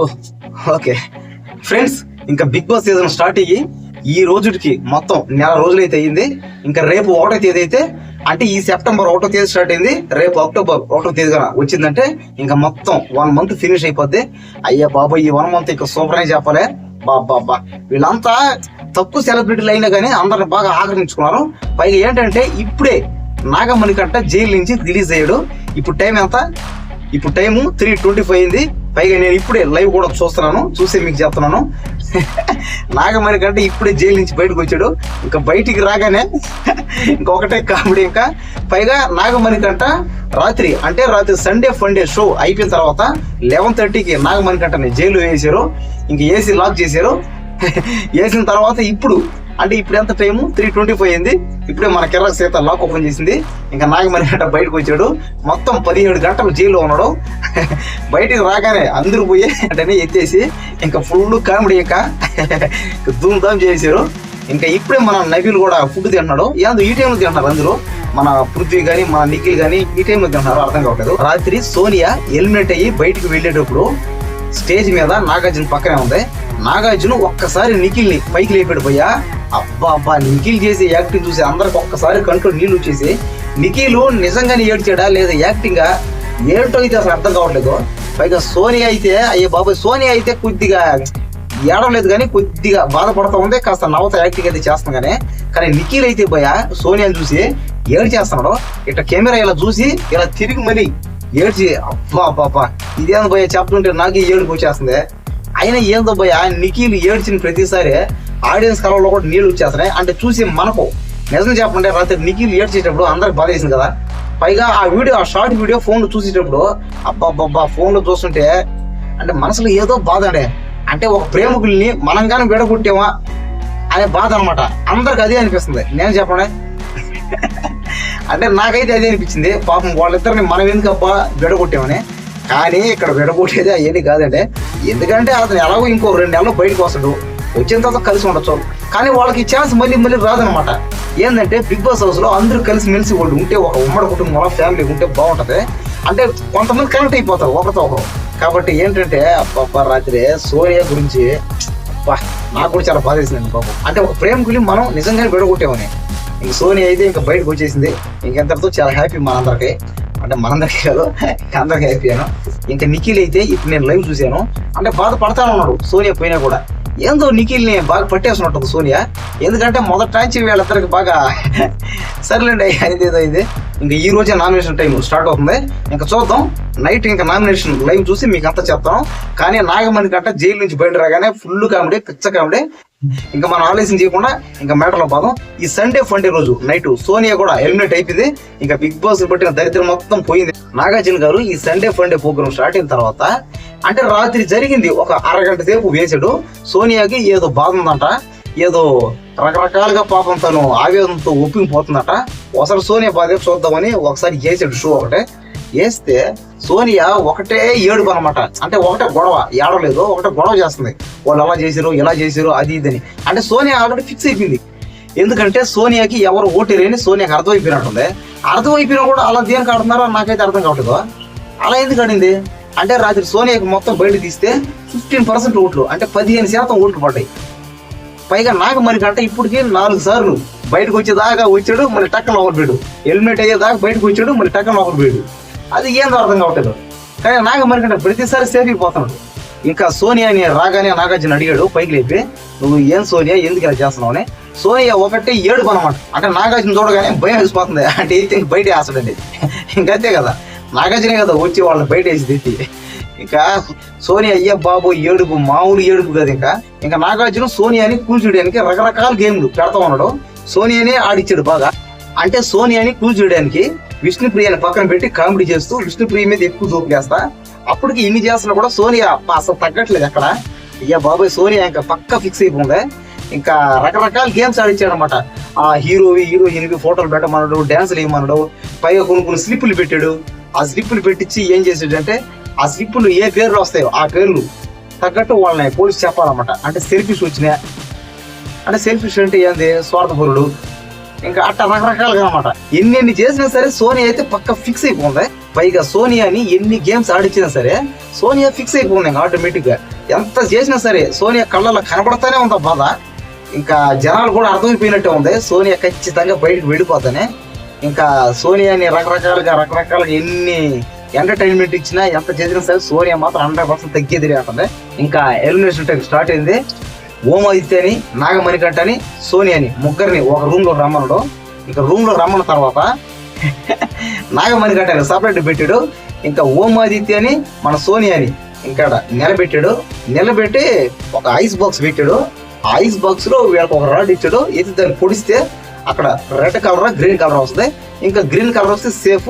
ఓ okay. Friends ఇంకా big boss season start అయ్యి ఈ రోజుకి మొత్తం నెల రోజులైతే అయ్యింది. ఇంకా రేపు ఒకటో తేదీ అయితే అంటే ఈ సెప్టెంబర్ ఒకటో తేదీ స్టార్ట్ అయింది. రేపు అక్టోబర్ ఒకటో తేదీ కదా వచ్చిందంటే ఇంకా మొత్తం వన్ మంత్ ఫినిష్ అయిపోద్ది. అయ్యా బాబు ఈ వన్ మంత్ ఇంకా సూపర్ అని చెప్పాలి. బాబా వీళ్ళంతా తక్కువ సెలబ్రిటీలు అయినా కానీ అందరిని బాగా ఆకర్షించుకున్నారు పైగా ఏంటంటే ఇప్పుడే నాగమణి కంట జైలు నుంచి రిలీజ్ అయ్యాడు. ఇప్పుడు టైం ఎంత? ఇప్పుడు టైము త్రీ ట్వంటీ ఫైవ్ అయింది. పైగా నేను ఇప్పుడే లైవ్ కూడా చూస్తున్నాను చూసి మీకు చెప్తున్నాను. నాగమణి కంటే ఇప్పుడే జైలు నుంచి బయటకు వచ్చాడు. ఇంకా బయటికి రాగానే ఇంకొకటే కామెడీ ఇంకా. పైగా నాగమణి కంట రాత్రి అంటే రాత్రి సండే ఫండే షో అయిపోయిన తర్వాత లెవెన్ థర్టీకి నాగమణి కంటని జైలు వేసారు ఇంక ఏసీ లాక్ చేశారు. వేసిన తర్వాత ఇప్పుడు అంటే ఇప్పుడు ఎంత టైము? త్రీ ట్వంటీ ఫైవ్ అయింది. ఇప్పుడే మన కెర్ర సీత లాక్ ఓపెన్ చేసింది. ఇంకా నాగమణి గంట బయటకు వచ్చాడు. మొత్తం పదిహేడు గంటలు జైల్లో ఉన్నాడు. బయటికి రాగానే అందరూ పోయి అంటే ఎత్తేసి ఇంకా ఫుల్ కామెడీ ఇంకా దూమ్ ధామ్ చేశారు. ఇంకా ఇప్పుడే మన నబీలు కూడా ఫుడ్ తింటున్నాడు. ఏందో ఈ టైంలో తింటున్నారు అందరూ. మన పృథ్వీ కానీ మన నిఖిల్ కానీ ఈ టైంలో తింటున్నారు అర్థం కావట్లేదు. రాత్రి సోనియా ఎలిమినేట్ అయ్యి బయటికి వెళ్ళేటప్పుడు స్టేజ్ మీద నాగార్జున పక్కనే ఉంది. నాగార్జున ఒక్కసారి నిఖిల్ని పైకి లేపాడు పోయా అబ్బా అబ్బా నిఖిల్ చేసే యాక్టింగ్ చూసి అందరికి ఒక్కసారి కంట్లో నీళ్ళు వచ్చేసి నిఖిల్ నిజంగానే ఏడ్చాడా లేదా యాక్టింగా ఏంటో అయితే అసలు అర్థం కావట్లేదు. పైగా సోనియా అయితే అయ్యే బాబాయ్ సోనియా అయితే కొద్దిగా ఏడవలేదు కానీ కొద్దిగా బాధపడతా ఉంది. కాస్త నవ్వుతా యాక్టింగ్ అయితే చేస్తాం కానీ కానీ నిఖిల్ అయితే భయ సోనియాని చూసి ఏడు చేస్తున్నాడు. ఇట్లా కెమెరా ఇలా చూసి ఇలా తిరిగి మళ్ళీ ఏడ్చి అబ్బా అబ్బా అబ్బా ఇదేందో భయ చెప్తుంటే నాకు ఏడుపు వచ్చేస్తుంది. అయినా ఏందో భయ నిఖిల్ ఏడ్చిన ప్రతిసారి ఆడియన్స్ కలవలో కూడా నీళ్ళు వచ్చేస్తున్నాయి. అంటే చూసి మనకు నిజం చెప్పండి రాత్రి నిఖిల్ ఏడ్చేటప్పుడు అందరికి బాధ వేసింది కదా. పైగా ఆ వీడియో ఆ షార్ట్ వీడియో ఫోన్లో చూసేటప్పుడు అబ్బా అబ్బా ఫోన్లో చూస్తుంటే అంటే మనసులో ఏదో బాధ అండి. అంటే ఒక ప్రేమికుల్ని మనం కానీ విడగొట్టామా అనే బాధ అనమాట అందరికి అదే అనిపిస్తుంది. నేను చెప్పండి అంటే నాకైతే అదే అనిపించింది. పాపం వాళ్ళిద్దరిని మనం ఎందుకు అబ్బా విడగొట్టామని. కానీ ఇక్కడ విడగొట్టేది అవన్నీ కాదండి. ఎందుకంటే అతను ఎలాగో ఇంకో రెండు నెలలు బయటకు వస్తాడు. వచ్చిన తర్వాత కలిసి ఉండొచ్చు. కానీ వాళ్ళకి ఛాన్స్ మళ్ళీ మళ్ళీ రాదనమాట ఏంటంటే బిగ్ బాస్ హౌస్లో అందరూ కలిసి మెలిసి వాళ్ళు ఉంటే ఒక ఉమ్మడి కుటుంబంలో ఫ్యామిలీ ఉంటే బాగుంటది. అంటే కొంతమంది కనెక్ట్ అయిపోతారు ఒకరితో ఒకరు. కాబట్టి ఏంటంటే అబ్బా రాత్రి సోనియా గురించి నాకు కూడా చాలా బాధ వేసిందండి పాపం అంటే ఒక ప్రేమికుని మనం నిజంగానే విడగొట్టేమని ఇంక సోని అయితే ఇంకా బయటకు వచ్చేసింది. ఇంకెంతటితో చాలా హ్యాపీ మనందరికీ. అంటే మనందరికీ కాదు అందరికీ అందరికి హ్యాపీ అను. ఇంకా నిఖిల్ అయితే ఇప్పుడు నేను లైవ్ చూశాను. అంటే బాధపడతా ఉన్నాడు సోనియా పోయినా కూడా. ఏందో నిఖిల్ని బాగా పట్టేస్తున్నట్టు సోనియా. ఎందుకంటే మొదటి నుంచి వీళ్ళిద్దరికి బాగా సర్లేండి అనేది ఏదో ఇది. ఇంకా ఈ రోజే నామినేషన్ టైం స్టార్ట్ అవుతుంది. ఇంకా చూద్దాం. నైట్ ఇంకా నామినేషన్ లైవ్ చూసి మీకు అంతా చెప్తాం. కానీ నాగమణి కంటే జైలు నుంచి బయట రాగానే ఫుల్ కామెడీ పిచ్చ కామెడీ ఇంకా మనం ఆలోచన చేయకుండా ఇంకా మ్యాటర్లో పాదం ఈ సండే ఫండే రోజు నైట్ సోనియా కూడా ఎలిమినేట్ అయిపోయింది. ఇంకా బిగ్ బాస్ పట్టిన దరిద్రం మొత్తం పోయింది. నాగార్జున గారు ఈ సండే ఫండే ప్రోగ్రామ్ స్టార్ట్ అయిన తర్వాత అంటే రాత్రి జరిగింది ఒక అరగంట సేపు వేసాడు. సోనియాకి ఏదో బాధ ఉందంట. ఏదో రకరకాలుగా పాపం తను ఆవేదనతో ఒప్పిపోతుందట ఒకసారి సోనియా బాధ చూద్దామని ఒకసారి చేసాడు షో ఒకటే. వేస్తే సోనియా ఒకటే ఏడుపు అనమాట అంటే ఒకటే గొడవ ఏడవలేదు ఒకటే గొడవ చేస్తుంది. వాళ్ళు అలా చేశారు ఇలా చేశారు అది ఇదని అంటే సోనియా ఆల్రెడీ ఫిక్స్ అయిపోయింది. ఎందుకంటే సోనియాకి ఎవరు ఓటేరని సోనియాకి అర్థమైపోయినట్టుంది. అర్థమైపోయినా కూడా అలా దేనికి ఆడుతున్నారో నాకైతే అర్థం కావట్లేదు. అలా ఎందుకు ఆడింది? అంటే రాత్రి సోనియాకి మొత్తం బయట తీస్తే ఫిఫ్టీన్ పర్సెంట్ ఓట్లు అంటే పదిహేను శాతం ఓట్లు పడ్డాయి. పైగా నాకు మరి కంటే ఇప్పటికి నాలుగు సార్లు బయటకు వచ్చేదాకా వచ్చాడు మళ్ళీ టక్కన లోపల పోయాడు. హెల్మెట్ అయ్యేదాకా బయటకు వచ్చాడు మళ్ళీ టక్కన లోపల పోయాడు. అది ఏందో అర్థం కావట్లేదు. కానీ నాగమణి కంటే ప్రతిసారి సేఫ్ అయిపోతున్నాడు ఇంకా సోనియా అని రాగానే నాగార్జున అడిగాడు పైకి లేపి నువ్వు ఏం సోనియా? ఎందుకు ఇలా చేస్తున్నావు అని సోనియా ఒకటే ఏడుపు అనమాట అంటే నాగార్జున చూడగానే భయం వేసిపోతుంది. అంటే అయితే ఇంక బయట వేస్తాడండి. ఇంకంతే కదా. నాగార్జునే కదా వచ్చి వాళ్ళని బయట వేసి తిట్టి. ఇంకా సోనియా అయ్యా బాబు ఏడుపు మామూలు ఏడుపు కదా ఇంకా. ఇంకా నాగార్జున సోనియాని కూల్చేయడానికి రకరకాల గేమ్లు పెడతా ఉన్నాడు. సోనియానే ఆడిచ్చాడు బాగా. అంటే సోనియాని కూల్చేయడానికి విష్ణుప్రియని పక్కన పెట్టి కామెడీ చేస్తూ విష్ణుప్రియ మీద ఎక్కువ జోకు చేస్తా అప్పటికి ఇన్ని చేస్తున్నా కూడా సోనియా అసలు తగ్గట్లేదు అక్కడ. అయ్యా బాబాయ్ సోనియా ఇంకా పక్క ఫిక్స్ అయిపోయింది. ఇంకా రకరకాల గేమ్స్ ఆడించాడనమాట ఆ హీరోవి హీరోయిన్వి ఫోటోలు పెట్టమనడు డ్యాన్సులు వేయమనడు పైగా కొన్ని కొన్ని స్లిప్పులు పెట్టాడు. ఆ స్లిప్పులు పెట్టించి ఏం చేసాడంటే ఆ స్లిప్పులు ఏ పేర్లు వస్తాయో ఆ పేర్లు తగ్గట్టు వాళ్ళని పోలీసు చెప్పాలన్నమాట. అంటే సెల్ఫీస్ వచ్చినాయి? అంటే సెల్ఫీస్ అంటే ఏంది? స్వార్థపరుడు. ఇంకా అట్ట రకరకాలుగా అనమాట ఎన్ని ఎన్ని చేసినా సరే సోనియా అయితే పక్క ఫిక్స్ అయిపోయింది. పైగా సోనియాని ఎన్ని గేమ్స్ ఆడిచ్చినా సరే సోనియా ఫిక్స్ అయిపోయింది ఆటోమేటిక్గా. ఎంత చేసినా సరే సోనియా కళ్ళలో కనబడతానే ఉంది బాధ. ఇంకా జనాలు కూడా అర్థమైపోయినట్టే ఉంది. సోనియా ఖచ్చితంగా బయటకు వెళ్ళిపోతానే. ఇంకా సోనియాని రకరకాలుగా రకరకాలుగా ఎన్ని ఎంటర్టైన్మెంట్ ఇచ్చినా ఎంత చేసినా సరే సోనియా మాత్రం హండ్రెడ్ పర్సెంట్ తగ్గేది అంటుంది ఇంకా ఎలిమినేషన్ టైం స్టార్ట్ అయింది. ఓమాదిత్యని సోని సోనియాని ముగ్గురిని ఒక రూమ్లో రమ్మనడు. ఇంకా రూమ్లో రమ్మన్న తర్వాత నాగమణికంటని సపరేట్ పెట్టాడు. ఇంకా ఓమాదిత్య అని మన సోనియాని ఇంకా నిలబెట్టాడు. నిలబెట్టి ఒక ఐస్ బాక్స్ పెట్టాడు. ఆ ఐస్ బాక్స్లో వీళ్ళకి ఒక రాడ్ ఇచ్చాడు. ఇది దాన్ని పొడిస్తే అక్కడ రెడ్ కలర్ గ్రీన్ కలర్ వస్తుంది. ఇంకా గ్రీన్ కలర్ వస్తే సేఫ్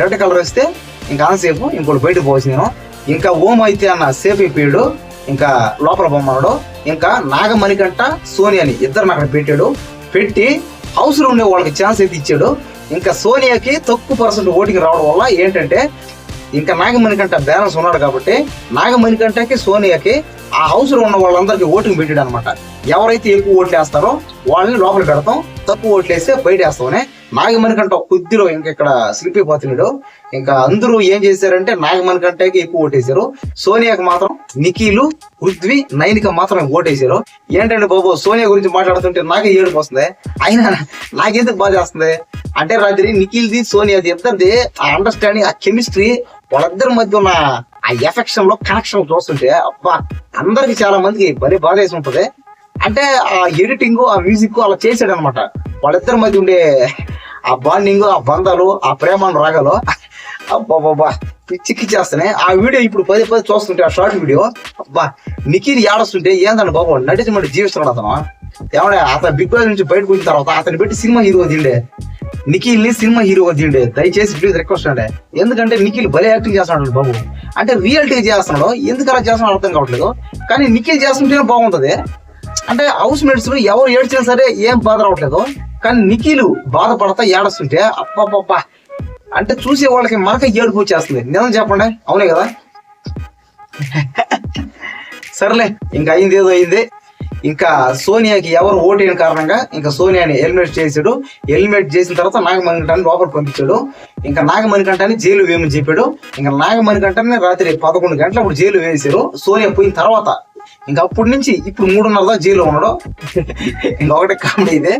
రెడ్ కలర్ వస్తే ఇంకా అన్ సేఫ్ ఇంకోటి బయటకు పోవచ్చు నేను. ఇంకా ఓం అయితే అన్న సేఫ్ అయిపోయాడు. ఇంకా లోపల బొమ్మన్నాడు ఇంకా నాగమణికంట సోనియాని ఇద్దరు అక్కడ పెట్టాడు. పెట్టి హౌస్లో ఉండే వాళ్ళకి ఛాన్స్ అయితే ఇచ్చాడు. ఇంకా సోనియాకి తక్కువ పర్సెంట్ ఓటింగ్ రావడం వల్ల ఏంటంటే ఇంకా నాగమణికంట బ్యాలెన్స్ ఉన్నాడు కాబట్టి నాగమణికంటకి సోనియాకి ఆ హౌస్లో ఉన్న వాళ్ళందరికీ ఓటింగ్ పెట్టాడు అనమాట ఎవరైతే ఎక్కువ ఓట్లు వేస్తారో వాళ్ళని లోపల పెడతాం. తక్కువ ఓట్లు వేస్తే బయట వేస్తామనే నాగమణికంట కొద్దిలో ఇంకా ఇక్కడ స్లిప్ అయిపోతున్నాడు. ఇంకా అందరూ ఏం చేశారంటే నాగమణికంటకి ఎక్కువ ఓటేశారు. సోనియాకి మాత్రం నిఖిలు పృథ్వీ నైనిక మాత్రం ఓటేశారు. ఏంటంటే బాబు సోనియా గురించి మాట్లాడుతుంటే నాకే ఏడుపు వస్తుంది. అయినా నాకెందుకు బాధ చేస్తుంది? అంటే రాత్రి నిఖిల్ది సోనియాది ఇద్దరిది ఆ అండర్స్టాండింగ్ ఆ కెమిస్ట్రీ వాళ్ళిద్దరి మధ్య ఉన్న ఆ ఎఫెక్షన్లో కనెక్షన్ చూస్తుంటే అబ్బా అందరికి చాలా మందికి భలే బాధ వేసి ఉంటది. అంటే ఆ ఎడిటింగ్ ఆ మ్యూజిక్ అలా చేసాడు అనమాట వాళ్ళిద్దరి మధ్య ఉండే ఆ బాండింగ్ ఆ బంధాలు ఆ ప్రేమ రాగాలు అబ్బాబ్బా పిచ్చికి చేస్తానే ఆ వీడియో ఇప్పుడు పదే పది చూస్తుంటే ఆ షార్ట్ వీడియో అబ్బా నిఖిల్ ఏడొస్తుంటే ఏందండి బాబు నటించమంటే జీవిస్తున్నాడు అతను. ఏమన్నా అతను బిగ్ బాస్ నుంచి బయటకు వచ్చిన తర్వాత అతను పెట్టి సినిమా హీరో తిండే నిఖిల్ని సినిమా హీరోగా తిండే దయచేసి ప్లీజ్ రిక్వెస్ట్ అండి ఎందుకంటే నిఖిల్ భలే యాక్టింగ్ చేస్తున్నాడు బాబు. అంటే రియాలిటీ చేస్తున్నాడు. ఎందుకు అలా చేస్తున్నాడు అర్థం కావట్లేదు. కానీ నిఖిల్ చేస్తుంటేనే బాగుంటది. అంటే హౌస్ మేట్స్ ఎవరు ఏడ్చినా సరే ఏం బాధ రావట్లేదు. కానీ నిఖిలు బాధపడతా ఏడస్తుంటే అప్పప్ప అంటే చూసే వాళ్ళకి మనక ఏడుపు వచ్చేస్తుంది. నిజం చెప్పండి. అవునే కదా? సర్లే ఇంకా అయింది ఏదో అయింది. ఇంకా సోనియాకి ఎవరు ఓటైన కారణంగా ఇంకా సోనియాని హెల్మెట్ చేసాడు హెల్మెట్ చేసిన తర్వాత నాగమణికంఠాన్ని లోపల పంపించాడు. ఇంకా నాగమణికంఠాన్ని జైలు వేయమని చెప్పాడు. ఇంకా నాగమణికంఠాన్ని రాత్రి పదకొండు గంటల అప్పుడు జైలు వేసారు సోనియా పోయిన తర్వాత. ఇంకా అప్పటి నుంచి ఇప్పుడు మూడున్నర దా జైల్లో ఉన్నాడు. ఇంకా కామెడీ ఇదే.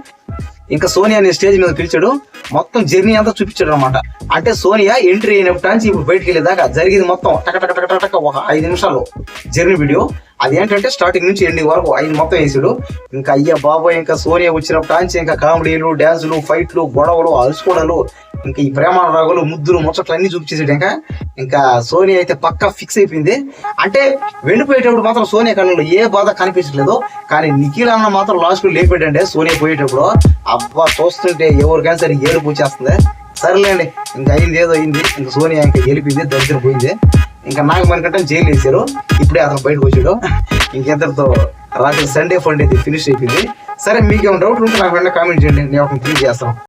ఇంకా సోనియా అనే స్టేజ్ మీద పిలిచాడు. మొత్తం జర్నీ అంతా చూపించాడు అనమాట అంటే సోనియా ఎంట్రీ అయినప్పటి నుంచి ఇప్పుడు బయటికి వెళ్ళేదాకా జరిగింది మొత్తం టక టక టక టక ఒక ఐదు నిమిషాలు జర్నీ వీడియో. అది ఏంటంటే స్టార్టింగ్ నుంచి ఎండింగ్ వరకు ఐదు మొత్తం వేసాడు. ఇంకా అయ్యా బాబాయ్ ఇంకా సోనియా వచ్చినప్పటి నుంచి ఇంకా కామెడీలు డ్యాన్సులు ఫైట్లు గొడవలు అలుసుకోవడాలు ఇంకా ఈ ప్రేమ రాగులు ముద్దులు ముచ్చట్లు అన్ని చూపించేసాడు ఇంకా ఇంకా సోనియా అయితే పక్కా ఫిక్స్ అయిపోయింది. అంటే వెళ్ళిపోయేటప్పుడు మాత్రం సోనియా కళ్ళలో ఏ బాధ కనిపించట్లేదు. కానీ నిఖిల్ అన్న మాత్రం లాస్ట్లో లేపాడంటే సోనియా పోయేటప్పుడు అబ్బా చూస్తుంటే ఎవరికైనా సరే ఏడుపు వచ్చేస్తుంది. సరేలేండి ఇంకా అయింది ఏదో అయింది. ఇంకా సోనియా ఇంకా గెలిపింది దరిద్రం పోయింది. ఇంకా నాకు మనకంటే జైలు వేసారు ఇప్పుడే అతను బయటకు వచ్చాడు. ఇంకెంతటితో రాత్రి సండే ఫండ్ అయితే ఫినిష్ అయిపోయింది. సరే మీకేమైనా డౌట్ ఉంటే నాకు వెంటనే కామెంట్ చేయండి. నేను ఒక క్లీన్ చేస్తాను.